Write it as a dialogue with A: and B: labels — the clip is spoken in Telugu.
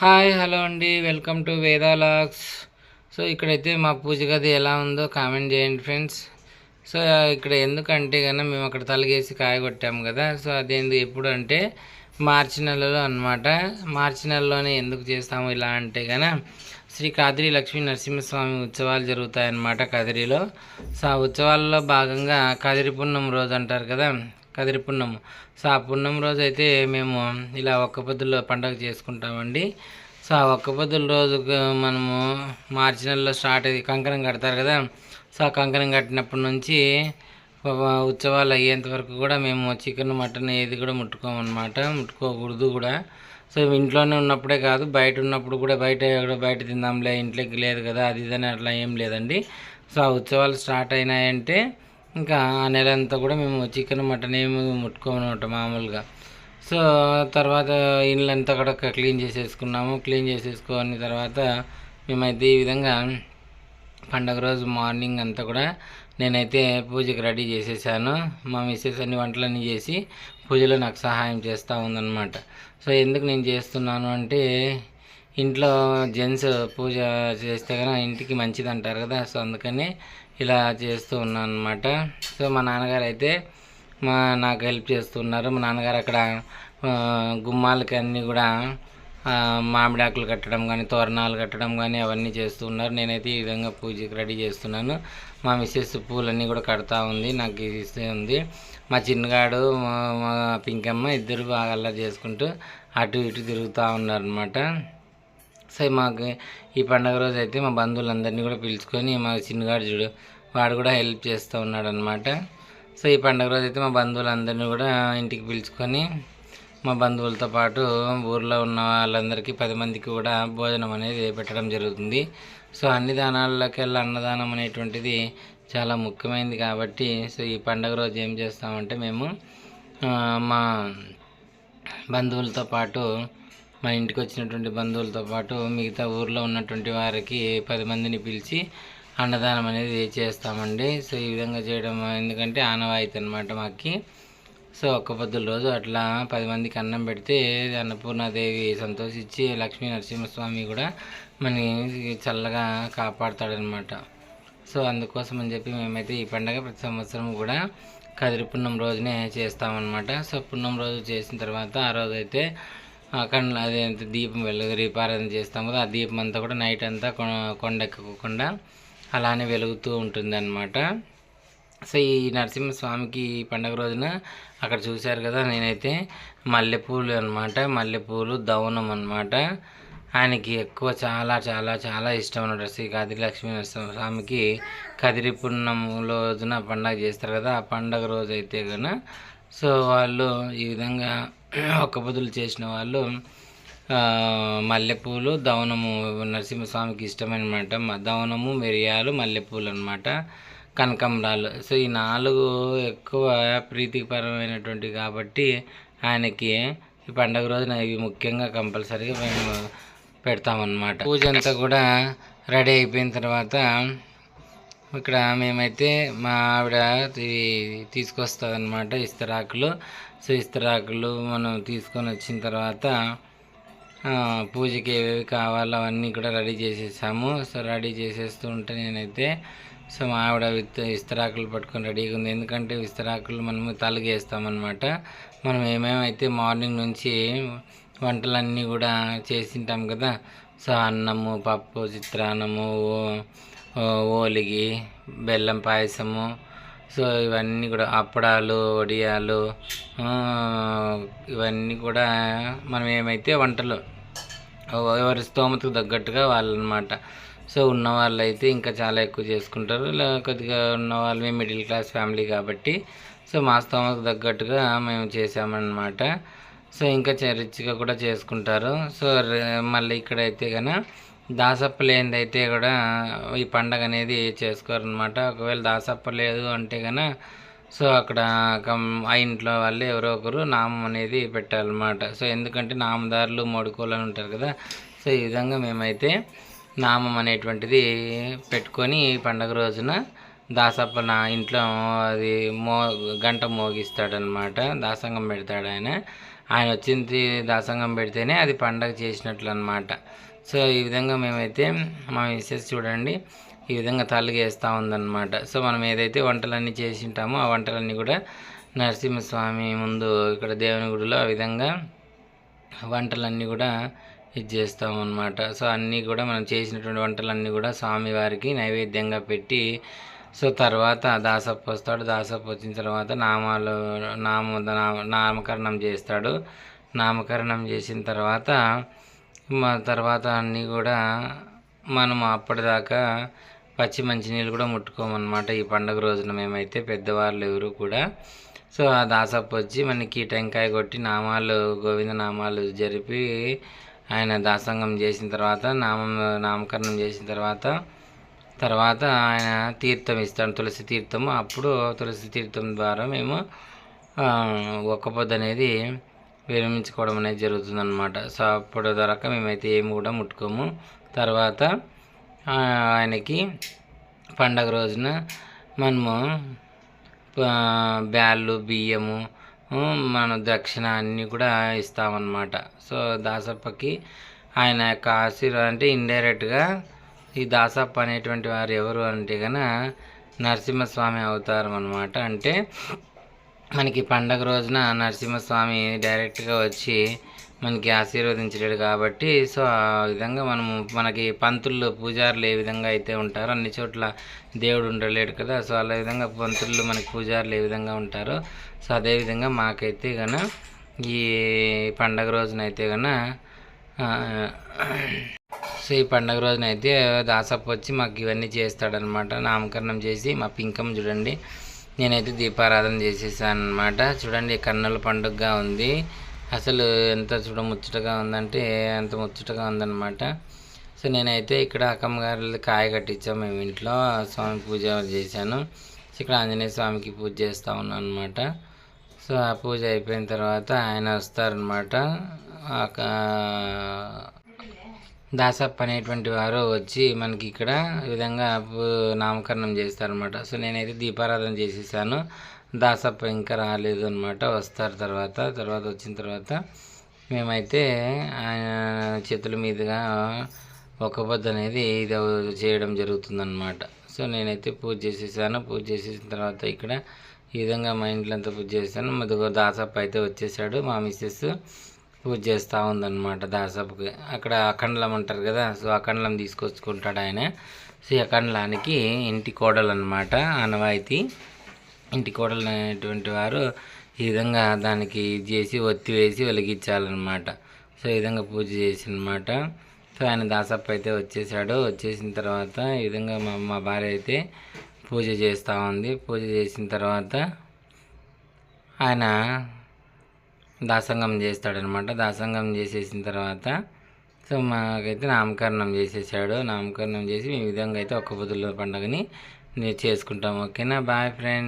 A: హాయ్ హలో అండి. వెల్కమ్ టు వేదాలాక్స్ సో ఇక్కడైతే మా పూజ గది ఎలా ఉందో కామెంట్ చేయండి ఫ్రెండ్స్. సో ఇక్కడ ఎందుకంటే కన్నా మేము అక్కడ తలగేసి కాయ కొట్టాము కదా. సో అదేంది ఎప్పుడు అంటే మార్చి నెలలో అన్నమాట. మార్చి నెలలోనే ఎందుకు చేస్తాము ఇలా అంటే కన్నా శ్రీ కాదిరి లక్ష్మీ నరసింహస్వామి ఉత్సవాలు జరుగుతాయన్నమాట కదిరిలో. సో ఆ ఉత్సవాల్లో భాగంగా కదిరి పున్నం రోజు అంటారు కదా. కదిరి పున్నం సో ఆ పున్నం రోజు అయితే మేము ఇలా ఒక్క పొద్దుల్లో పండగ చేసుకుంటామండి. సో ఆ ఒక్క పొద్దుల రోజు మనము మార్చి నెలలో స్టార్ట్ అయ్యి కంకణం కడతారు కదా సో ఆ కంకణం కట్టినప్పటి నుంచి ఉత్సవాలు అయ్యేంత వరకు కూడా మేము చికెన్ మటన్ ఏది కూడా ముట్టుకోమన్నమాట ముట్టుకోకూడదు కూడా. సో ఇంట్లోనే ఉన్నప్పుడే కాదు బయట ఉన్నప్పుడు కూడా బయట బయట తిందాంలే ఇంట్లోకి లేదు కదా అది ఇది అని అట్లా ఏం లేదండి. సో ఆ ఉత్సవాలు స్టార్ట్ అయినాయంటే ఇంకా ఆ నెల అంతా కూడా మేము చికెన్ మటన్ ఏమి ముట్టుకోమన్నమాట మామూలుగా. సో తర్వాత ఇళ్ళంతా కూడా క్లీన్ చేసేసుకున్నాము. క్లీన్ చేసేసుకున్న తర్వాత మేమైతే ఈ విధంగా పండగ రోజు మార్నింగ్ అంతా కూడా నేనైతే పూజకి రెడీ చేసేసాను. మా మిస్సెస్ అన్ని వంటలన్నీ చేసి పూజలో నాకు సహాయం చేస్తూ ఉందన్నమాట. సో ఎందుకు నేను చేస్తున్నాను అంటే ఇంట్లో జెంట్స్ పూజ చేస్తే కనుక ఇంటికి మంచిది అంటారు కదా సో అందుకని ఇలా చేస్తూ ఉన్నాను అనమాట సో మా నాన్నగారు అయితే మా నాకు హెల్ప్ చేస్తున్నారు. మా నాన్నగారు అక్కడ గుమ్మాలకి అన్నీ కూడా మామిడాకులు కట్టడం కానీ తోరణాలు కట్టడం కానీ అవన్నీ చేస్తూ ఉన్నారు. నేనైతే ఈ విధంగా పూజకి రెడీ చేస్తున్నాను. మా మిస్సెస్ పూలన్నీ కూడా కడతా ఉంది నాకు ఇది ఇస్తే ఉంది. మా చిన్నగాడు మా మా పింకమ్మ ఇద్దరు బాగా అల్లరి చేసుకుంటూ అటు ఇటు తిరుగుతూ ఉన్నారనమాట సో మాకు ఈ పండగ రోజు అయితే మా బంధువులందరినీ కూడా పిలుచుకొని మా చిన్నగాడు చూడు వాడు కూడా హెల్ప్ చేస్తూ ఉన్నాడు అనమాట సో ఈ పండగ రోజు అయితే మా బంధువులందరినీ కూడా ఇంటికి పిలుచుకొని మా బంధువులతో పాటు ఊర్లో ఉన్న వాళ్ళందరికీ పది మందికి కూడా భోజనం అనేది పెట్టడం జరుగుతుంది. సో అన్ని దానాలకెల్లా అన్నదానం అనేటువంటిది చాలా ముఖ్యమైనది కాబట్టి సో ఈ పండగ రోజు ఏం చేస్తామంటే మేము మా బంధువులతో పాటు మా ఇంటికి వచ్చినటువంటి బంధువులతో పాటు మిగతా ఊర్లో ఉన్నటువంటి వారికి పది మందిని పిలిచి అన్నదానం అనేది చేస్తామండి. సో ఈ విధంగా చేయడం ఎందుకంటే ఆనవాయితీ అనమాట మాకి. సో ఒక్క పొద్దుల రోజు అట్లా పది మందికి అన్నం పెడితే అన్నపూర్ణాదేవి సంతోషించి లక్ష్మీ నరసింహస్వామి కూడా మని చల్లగా కాపాడతాడనమాట సో అందుకోసం అని చెప్పి మేమైతే ఈ పండగ ప్రతి సంవత్సరం కూడా కదిరి పున్నం రోజునే చేస్తామన్నమాట. సో పున్నం రోజు చేసిన తర్వాత ఆ రోజు అయితే అక్కడ అదే దీపం వెలుగు దీపారాధన చేస్తాం కదా ఆ దీపం అంతా కూడా నైట్ అంతా కొ- కొండెక్కకుండా అలానే వెలుగుతూ ఉంటుంది సో ఈ నరసింహస్వామికి ఈ పండగ రోజున అక్కడ చూశారు కదా నేనైతే మల్లెపూలు అనమాట మల్లెపూలు దవనం అనమాట ఆయనకి ఎక్కువ చాలా చాలా చాలా ఇష్టం అనమాట శ్రీ కదిరి లక్ష్మీ నరసింహస్వామికి కదిరి పున్నం రోజున పండగ చేస్తారు కదా ఆ పండగ రోజు అయితే కనుక సో వాళ్ళు ఈ విధంగా ఒక్క బదులు చేసిన వాళ్ళు మల్లెపూలు దవనము నరసింహస్వామికి ఇష్టమైనమాట దవనము మిరియాలు మల్లెపూలు అనమాట కనకంబరాలు. సో ఈ నాలుగు ఎక్కువ ప్రీతిపరమైనటువంటి కాబట్టి ఆయనకి ఈ పండగ రోజున ఇవి ముఖ్యంగా కంపల్సరీగా మేము పెడతామన్నమాట. పూజ అంతా కూడా రెడీ అయిపోయిన తర్వాత ఇక్కడ మేమైతే మా ఆవిడ తీసుకొస్తుంది అనమాట ఇస్తరాకులు. సో ఇస్తరాకులు మనం తీసుకొని వచ్చిన తర్వాత పూజకి ఏవేవి కావాలో అవన్నీ కూడా రెడీ చేసేసాము. సో రెడీ చేసేస్తూ ఉంటే నేనైతే సో మా ఆవిడ విత్ ఇస్తరాకులు పట్టుకొని రెడీగా ఉంది. ఎందుకంటే ఇస్తరాకులు మనము తలగేస్తామన్నమాట. మనం ఏమేమైతే మార్నింగ్ నుంచి వంటలన్నీ కూడా చేసింటాం కదా. సో అన్నము పప్పు చిత్రాన్నము ఓ- ఓలిగి బెల్లం పాయసము సో ఇవన్నీ కూడా అప్పడాలు వడియాలు ఇవన్నీ కూడా మనం ఏమైతే వంటలు ఎవరి స్తోమతకు తగ్గట్టుగా వాళ్ళనమాట. సో ఉన్న వాళ్ళు అయితే ఇంకా చాలా ఎక్కువ చేసుకుంటారు. ఇలా కొద్దిగా ఉన్న వాళ్ళు మేము మిడిల్ క్లాస్ ఫ్యామిలీ కాబట్టి సో మా స్తోమతకు తగ్గట్టుగా మేము చేసామన్నమాట సో ఇంకా చ- రిచ్గా కూడా చేసుకుంటారు. సో మళ్ళీ ఇక్కడైతే కనుక దాసప్ప లేనిదైతే కూడా ఈ పండగ అనేది చేసుకోరనమాట ఒకవేళ దాసప్ప లేదు అంటే కనుక సో అక్కడ కం ఆ ఇంట్లో వాళ్ళు ఎవరో ఒకరు నామం అనేది పెట్టాలన్నమాట. సో ఎందుకంటే నామదారులు మొడుకోలు అని ఉంటారు కదా సో ఈ విధంగా మేమైతే నామం అనేటువంటిది పెట్టుకొని ఈ పండగ రోజున దాసప్ప నా ఇంట్లో అది మో గంట మోగిస్తాడనమాట దాసంగం పెడతాడు ఆయన. ఆయన వచ్చింది దాసంగం పెడితేనే అది పండగ చేసినట్లు అనమాట సో ఈ విధంగా మేమైతే మా మిసెస్ చూడండి ఈ విధంగా తలుగేస్తూ ఉందన్నమాట. సో మనం ఏదైతే వంటలన్నీ చేసి ఉంటామో ఆ వంటలన్నీ కూడా నరసింహస్వామి ముందు ఇక్కడ దేవుని గుడిలో ఆ విధంగా వంటలన్నీ కూడా ఇది చేస్తాం అన్నమాట సో అన్నీ కూడా మనం చేసినటువంటి వంటలన్నీ కూడా స్వామివారికి నైవేద్యంగా పెట్టి సో తర్వాత దాసప్ప వస్తాడు. దాసప్ప వచ్చిన తర్వాత నామాలు నామ- నామకరణం చేస్తాడు. నామకరణం చేసిన తర్వాత మా తర్వాత అన్నీ కూడా మనం అప్పటిదాకా పచ్చి మంచినీళ్ళు కూడా ముట్టుకోమన్నమాట. ఈ పండుగ రోజున మేమైతే పెద్దవాళ్ళు ఎవరు కూడా. సో ఆ దాసప్ప వచ్చి మనకి టెంకాయ కొట్టి నామాలు గోవింద నామాలు జరిపి ఆయన దాసంగం చేసిన తర్వాత నామం నామకరణం చేసిన తర్వాత తర్వాత ఆయన తీర్థం ఇస్తాడు తులసి తీర్థము. అప్పుడు తులసి తీర్థం ద్వారా మేము ఒక్క పొద్దు అనేది విరమించుకోవడం అనేది జరుగుతుంది అనమాట సో అప్పుడు దాకా మేమైతే ఏమి కూడా ముట్టుకోము. తర్వాత ఆయనకి పండగ రోజున మనము బ్యాళ్ళు బియ్యము మన దక్షిణ అన్నీ కూడా ఇస్తామన్నమాట. సో దాసప్పకి ఆయన యొక్క ఆశీర్వాదం అంటే ఇండైరెక్ట్గా ఈ దాసప్ప అనేటువంటి వారు ఎవరు అంటే కనుక నరసింహస్వామి అవతారం అనమాట అంటే మనకి పండగ రోజున నరసింహస్వామి డైరెక్ట్గా వచ్చి మనకి ఆశీర్వదించలేడు కాబట్టి సో ఆ విధంగా మనము మనకి పంతులు పూజారులు ఏ విధంగా అయితే ఉంటారో అన్ని చోట్ల దేవుడు ఉండలేడు కదా. సో అలా విధంగా పంతులు మనకి పూజారులు ఏ విధంగా ఉంటారో సో అదేవిధంగా మాకైతే గన ఈ పండగ రోజున అయితే గన సో ఈ పండగ రోజున అయితే దాసప్ప వచ్చి మాకు ఇవన్నీ చేస్తాడనమాట. నామకరణం చేసి మా పింకం చూడండి. నేనైతే దీపారాధన చేసేసాను అనమాట చూడండి కన్నుల పండుగగా ఉంది. అసలు ఎంత చూడ ముచ్చటగా ఉందంటే అంత ముచ్చటగా ఉందన్నమాట. సో నేనైతే ఇక్కడ అక్కమ్మగారు కాయ కట్టించాం మేము ఇంట్లో. స్వామి పూజ చేశాను. ఇక్కడ ఆంజనేయ స్వామికి పూజ చేస్తూ ఉన్నాను అనమాట సో ఆ పూజ అయిపోయిన తర్వాత ఆయన వస్తారనమాట దాసప్ప అనేటువంటి వారు వచ్చి మనకి ఇక్కడ ఈ విధంగా పూ- నామకరణం చేస్తారనమాట సో నేనైతే దీపారాధన చేసేసాను. దాసప్ప ఇంకా రాలేదు అనమాట వస్తారు తర్వాత. తర్వాత వచ్చిన తర్వాత మేమైతే ఆయన చేతుల మీదుగా ఒక పొద్దు అనేది ఇది చేయడం జరుగుతుందన్నమాట. సో నేనైతే పూజ చేసేసాను. పూజ చేసేసిన తర్వాత ఇక్కడ ఈ విధంగా మా ఇంట్లో అంతా పూజ చేశాను మధుగో దాసప్ప అయితే వచ్చేసాడు. మా మిస్సెస్ పూజ చేస్తూ ఉందన్నమాట దాసప్పకి అక్కడ అఖండలం అంటారు కదా సో అఖండలం తీసుకొచ్చుకుంటాడు ఆయన. సో ఈ అఖండలానికి ఇంటి కోడలు అనమాట ఆనవాయితీ. ఇంటి కోడలు అనేటువంటి వారు ఈ విధంగా దానికి ఇది చేసి ఒత్తి వేసి వెలిగించాలన్నమాట. సో ఈ విధంగా పూజ చేసి అనమాట సో ఆయన దాసప్ప అయితే వచ్చేసాడు. వచ్చేసిన తర్వాత ఈ విధంగా మా మా భార్య అయితే పూజ చేస్తూ ఉంది. పూజ చేసిన తర్వాత ఆయన దాసంగం చేస్తాడనమాట. దాసంగం చేసేసిన తర్వాత సో మాకైతే నామకరణం చేసేసాడు. నామకరణం చేసి ఈ విధంగా అయితే ఒక్క పొద్దుల పండుగని నేను చేసుకుంటాం. ఓకేనా? Bye friend.